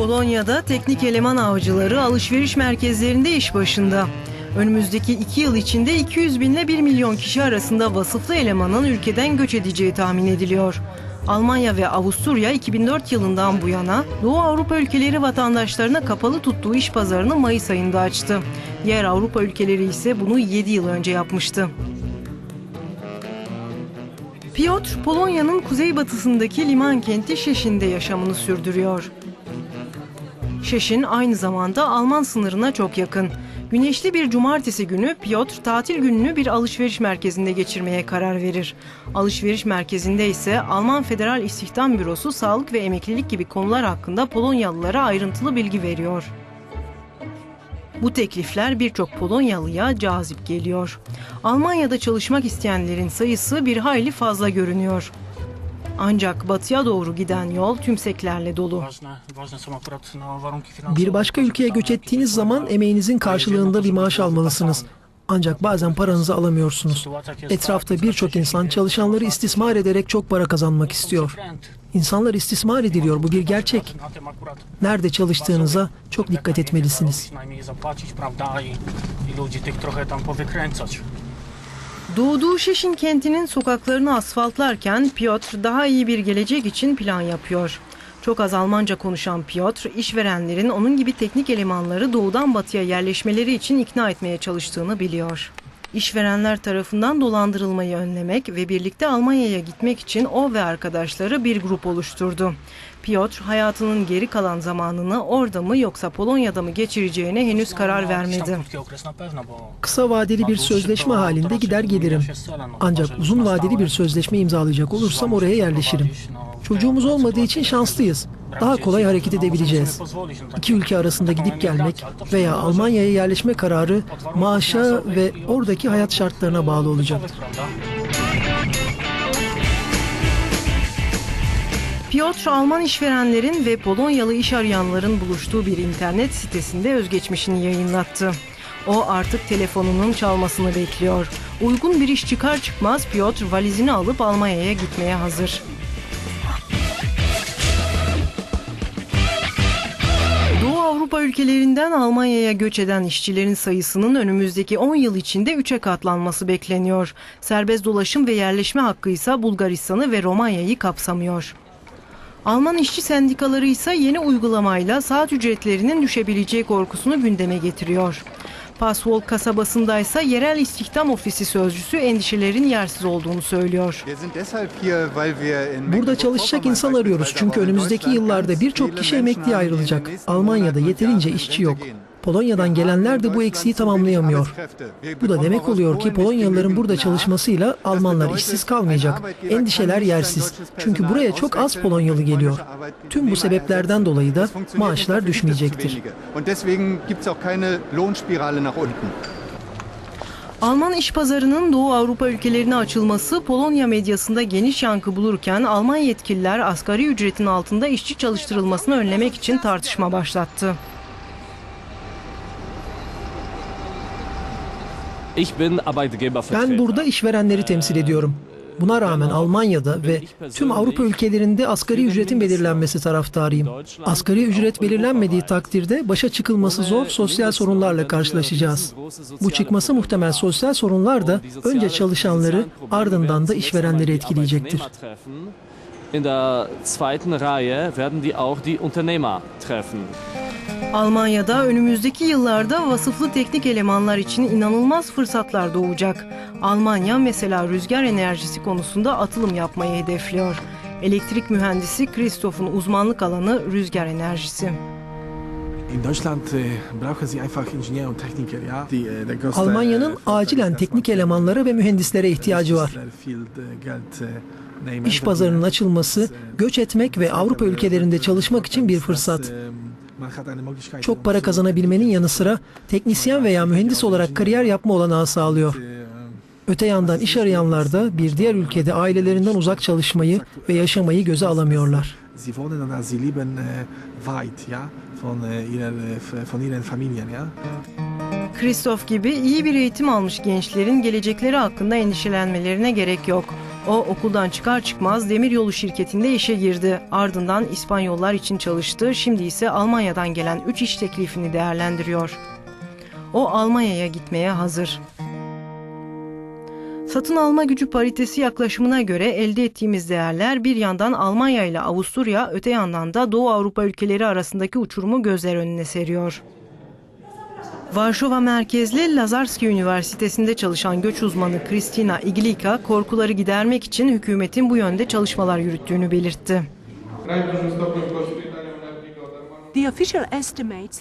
Polonya'da teknik eleman avcıları alışveriş merkezlerinde iş başında. Önümüzdeki iki yıl içinde 200 bin ile 1 milyon kişi arasında vasıflı elemanın ülkeden göç edeceği tahmin ediliyor. Almanya ve Avusturya 2004 yılından bu yana Doğu Avrupa ülkeleri vatandaşlarına kapalı tuttuğu iş pazarını Mayıs ayında açtı. Diğer Avrupa ülkeleri ise bunu 7 yıl önce yapmıştı. Piotr, Polonya'nın kuzeybatısındaki liman kenti Şeşin'de yaşamını sürdürüyor. Şeşin aynı zamanda Alman sınırına çok yakın. Güneşli bir cumartesi günü Piotr tatil gününü bir alışveriş merkezinde geçirmeye karar verir. Alışveriş merkezinde ise Alman Federal İstihdam Bürosu sağlık ve emeklilik gibi konular hakkında Polonyalılara ayrıntılı bilgi veriyor. Bu teklifler birçok Polonyalıya cazip geliyor. Almanya'da çalışmak isteyenlerin sayısı bir hayli fazla görünüyor. Ancak batıya doğru giden yol tümseklerle dolu. Bir başka ülkeye göç ettiğiniz zaman emeğinizin karşılığında bir maaş almalısınız. Ancak bazen paranızı alamıyorsunuz. Etrafta birçok insan çalışanları istismar ederek çok para kazanmak istiyor. İnsanlar istismar ediliyor, bu bir gerçek. Nerede çalıştığınıza çok dikkat etmelisiniz. Doğduğu Şeşin kentinin sokaklarını asfaltlarken Piotr daha iyi bir gelecek için plan yapıyor. Çok az Almanca konuşan Piotr, işverenlerin onun gibi teknik elemanları doğudan batıya yerleşmeleri için ikna etmeye çalıştığını biliyor. İşverenler tarafından dolandırılmayı önlemek ve birlikte Almanya'ya gitmek için o ve arkadaşları bir grup oluşturdu. Piotr hayatının geri kalan zamanını orada mı yoksa Polonya'da mı geçireceğine henüz karar vermedi. Kısa vadeli bir sözleşme halinde gider gelirim. Ancak uzun vadeli bir sözleşme imzalayacak olursam oraya yerleşirim. Çocuğumuz olmadığı için şanslıyız. Daha kolay hareket edebileceğiz. İki ülke arasında gidip gelmek veya Almanya'ya yerleşme kararı maaşa ve oradaki hayat şartlarına bağlı olacak. Piotr Alman işverenlerin ve Polonyalı iş arayanların buluştuğu bir internet sitesinde özgeçmişini yayınlattı. O artık telefonunun çalmasını bekliyor. Uygun bir iş çıkar çıkmaz Piotr valizini alıp Almanya'ya gitmeye hazır. Avrupa ülkelerinden Almanya'ya göç eden işçilerin sayısının önümüzdeki 10 yıl içinde 3'e katlanması bekleniyor. Serbest dolaşım ve yerleşme hakkı ise Bulgaristan'ı ve Romanya'yı kapsamıyor. Alman işçi sendikaları ise yeni uygulamayla saat ücretlerinin düşebileceği korkusunu gündeme getiriyor. Paswol kasabasındaysa yerel istihdam ofisi sözcüsü endişelerin yersiz olduğunu söylüyor. Burada çalışacak insan arıyoruz çünkü önümüzdeki yıllarda birçok kişi emekliye ayrılacak. Almanya'da yeterince işçi yok. Polonya'dan gelenler de bu eksiği tamamlayamıyor. Bu da demek oluyor ki Polonyalıların burada çalışmasıyla Almanlar işsiz kalmayacak. Endişeler yersiz. Çünkü buraya çok az Polonyalı geliyor. Tüm bu sebeplerden dolayı da maaşlar düşmeyecektir. Alman iş pazarının Doğu Avrupa ülkelerine açılması Polonya medyasında geniş yankı bulurken Alman yetkililer asgari ücretin altında işçi çalıştırılmasını önlemek için tartışma başlattı. Ben burada işverenleri temsil ediyorum. Buna rağmen Almanya'da ve tüm Avrupa ülkelerinde asgari ücretin belirlenmesi taraftarıyım. Asgari ücret belirlenmediği takdirde başa çıkılması zor sosyal sorunlarla karşılaşacağız. Bu çıkması muhtemel sosyal sorunlar da önce çalışanları ardından da işverenleri etkileyecektir. In der zweiten Reihe werden die auch die Unternehmer treffen. Almanya'da önümüzdeki yıllarda vasıflı teknik elemanlar için inanılmaz fırsatlar doğacak. Almanya mesela rüzgar enerjisi konusunda atılım yapmayı hedefliyor. Elektrik mühendisi Christoph'un uzmanlık alanı rüzgar enerjisi. Äh, äh, Almanya'nın äh, acilen teknik elemanlara ve mühendislere ihtiyacı var. İş pazarının açılması, göç etmek ve Avrupa ülkelerinde çalışmak için bir fırsat. Çok para kazanabilmenin yanı sıra teknisyen veya mühendis olarak kariyer yapma olanağı sağlıyor. Öte yandan iş arayanlar da bir diğer ülkede ailelerinden uzak çalışmayı ve yaşamayı göze alamıyorlar. Sie gibi iyi bir eğitim almış gençlerin gelecekleri hakkında endişelenmelerine gerek yok. O okuldan çıkar çıkmaz demiryolu şirketinde işe girdi. Ardından İspanyollar için çalıştı. Şimdi ise Almanya'dan gelen 3 iş teklifini değerlendiriyor. O Almanya'ya gitmeye hazır. Satın alma gücü paritesi yaklaşımına göre elde ettiğimiz değerler bir yandan Almanya ile Avusturya, öte yandan da Doğu Avrupa ülkeleri arasındaki uçurumu gözler önüne seriyor. Varşova merkezli Lazarski Üniversitesi'nde çalışan göç uzmanı Kristina Iglika, korkuları gidermek için hükümetin bu yönde çalışmalar yürüttüğünü belirtti.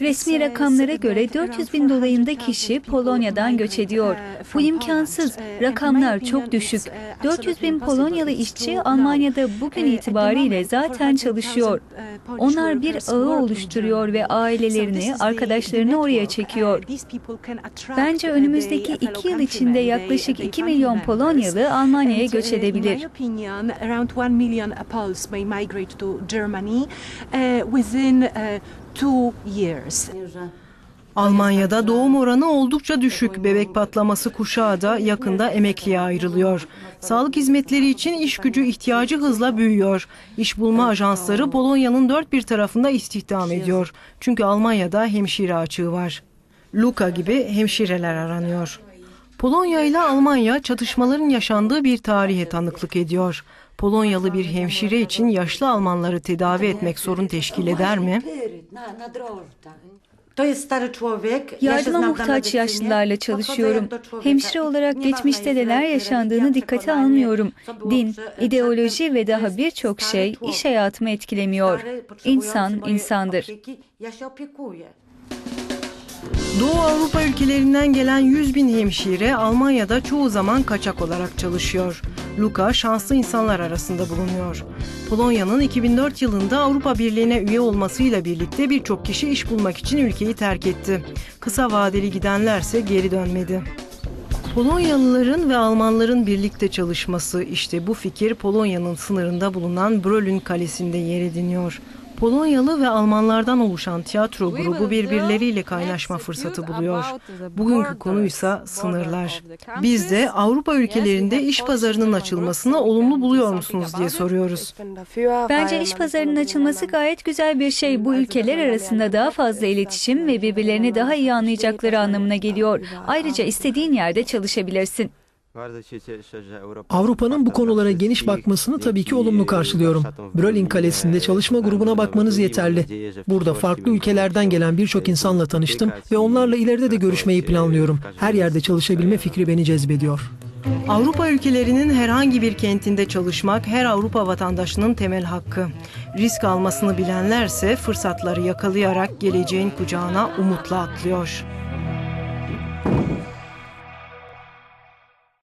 Resmi rakamlara göre 400 bin dolayında kişi Polonya'dan göç ediyor. Bu imkansız. Rakamlar çok düşük. 400 bin Polonyalı işçi Almanya'da bugün itibariyle zaten çalışıyor. Onlar bir ağı oluşturuyor ve ailelerini, arkadaşlarını oraya çekiyor. Bence önümüzdeki iki yıl içinde yaklaşık 2 milyon Polonyalı Almanya'ya göç edebilir. Almanya'da doğum oranı oldukça düşük. Bebek patlaması kuşağı da yakında emekliye ayrılıyor. Sağlık hizmetleri için iş gücü ihtiyacı hızla büyüyor. İş bulma ajansları Polonya'nın dört bir tarafında istihdam ediyor. Çünkü Almanya'da hemşire açığı var. Luka gibi hemşireler aranıyor. Polonya ile Almanya çatışmaların yaşandığı bir tarihe tanıklık ediyor. Polonyalı bir hemşire için yaşlı Almanları tedavi etmek sorun teşkil eder mi? Yardıma muhtaç yaşlılarla çalışıyorum. Hemşire olarak geçmişte neler yaşandığını dikkate almıyorum. Din, ideoloji ve daha birçok şey iş hayatımı etkilemiyor. İnsan insandır. Doğu Avrupa ülkelerinden gelen 100 bin hemşire Almanya'da çoğu zaman kaçak olarak çalışıyor. Luka şanslı insanlar arasında bulunuyor. Polonya'nın 2004 yılında Avrupa Birliği'ne üye olmasıyla birlikte birçok kişi iş bulmak için ülkeyi terk etti. Kısa vadeli gidenlerse geri dönmedi. Polonyalıların ve Almanların birlikte çalışması işte bu fikir Polonya'nın sınırında bulunan Brölün Kalesi'nde yer ediniyor. Polonyalı ve Almanlardan oluşan tiyatro grubu birbirleriyle kaynaşma fırsatı buluyor. Bugünkü konuysa sınırlar. Biz de Avrupa ülkelerinde iş pazarının açılmasını olumlu buluyor musunuz diye soruyoruz. Bence iş pazarının açılması gayet güzel bir şey. Bu ülkeler arasında daha fazla iletişim ve birbirlerini daha iyi anlayacakları anlamına geliyor. Ayrıca istediğin yerde çalışabilirsin. Avrupa'nın bu konulara geniş bakmasını tabii ki olumlu karşılıyorum. Brolin Kalesi'nde çalışma grubuna bakmanız yeterli. Burada farklı ülkelerden gelen birçok insanla tanıştım ve onlarla ileride de görüşmeyi planlıyorum. Her yerde çalışabilme fikri beni cezbediyor. Avrupa ülkelerinin herhangi bir kentinde çalışmak her Avrupa vatandaşının temel hakkı. Risk almasını bilenlerse fırsatları yakalayarak geleceğin kucağına umutla atlıyor.